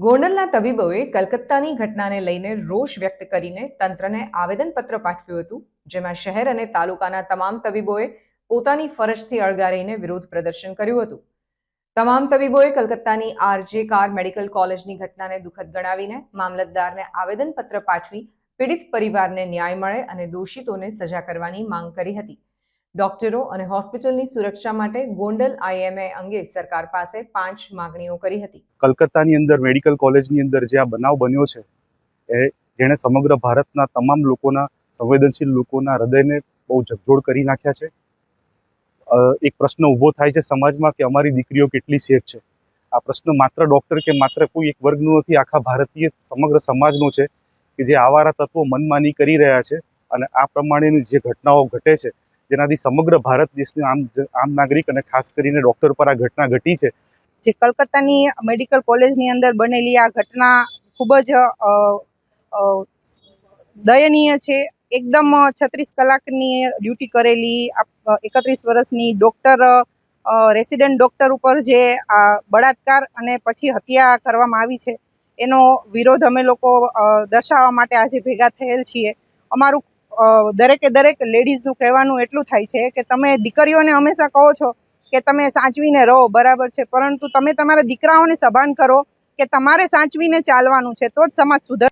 ગોંડલના તબીબોએ કલકત્તાની ઘટનાને લઈને રોષ વ્યક્ત કરીને તંત્રને આવેદનપત્ર પાઠવ્યું હતું, જેમાં શહેર અને તાલુકાના તમામ તબીબોએ પોતાની ફરજથી અળગા રહીને વિરોધ પ્રદર્શન કર્યું હતું. તમામ તબીબોએ કલકત્તાની આરજે કાર મેડિકલ કોલેજની ઘટનાને દુઃખદ ગણાવીને મામલતદારને આવેદનપત્ર પાઠવી પીડિત પરિવારને ન્યાય મળે અને દોષિતોને સજા કરવાની માંગ કરી હતી. ડોક્ટરો અને હોસ્પિટલની સુરક્ષા માટે ગોંડલ આઈએમએ અંગે સરકાર પાસે પાંચ માંગણીઓ કરી હતી. કલકત્તાની અંદર, મેડિકલ કોલેજની અંદર જે આ બનાવ બન્યો છે, એ જેણે સમગ્ર ભારતના તમામ લોકોના, સંવેદનશીલ લોકોના હૃદયને બહુ ઝકઝોળ કરી નાખ્યા છે. એક પ્રશ્ન ઊભો થાય છે સમાજમાં કે અમારી દીકરીઓ કેટલી સેફ છે? આ પ્રશ્ન માત્ર ડૉક્ટર કે માત્ર કોઈ એક વર્ગનો નથી, આખા ભારતીય સમગ્ર સમાજનો છે, કે જે આવારા તત્વો મનમાની કરી રહ્યા છે અને આ પ્રમાણેની જે ઘટનાઓ ઘટે છે જેનાથી સમગ્ર ભારત દેશની આમ આમ નાગરિક અને ખાસ કરીને ડૉક્ટર પર આ ઘટના ઘટી છે. જે કલકત્તાની મેડિકલ કોલેજની અંદર બનેલી આ ઘટના ખૂબ જ દયનીય છે. એકદમ છત્રીસ કલાકની ડ્યુટી કરેલી એકત્રીસ વર્ષની ડૉક્ટર રેસિડેન્ટ ડૉક્ટર ઉપર જે બળાત્કાર અને પછી હત્યા કરવામાં આવી છે, એનો વિરોધ અમે લોકો દર્શાવવા માટે આજે ભેગા થયેલ છીએ. અમારું દરેકે દરેક લેડીઝનું કહેવાનું એટલું થાય છે કે તમે દીકરીઓને હંમેશા કહો છો કે તમે સાચવીને રહો, બરાબર છે. પરંતુ તમે તમારા દીકરાઓને સભાન કરો કે તમારે સાચવીને ચાલવાનું છે, તો જ સમાજ સુધર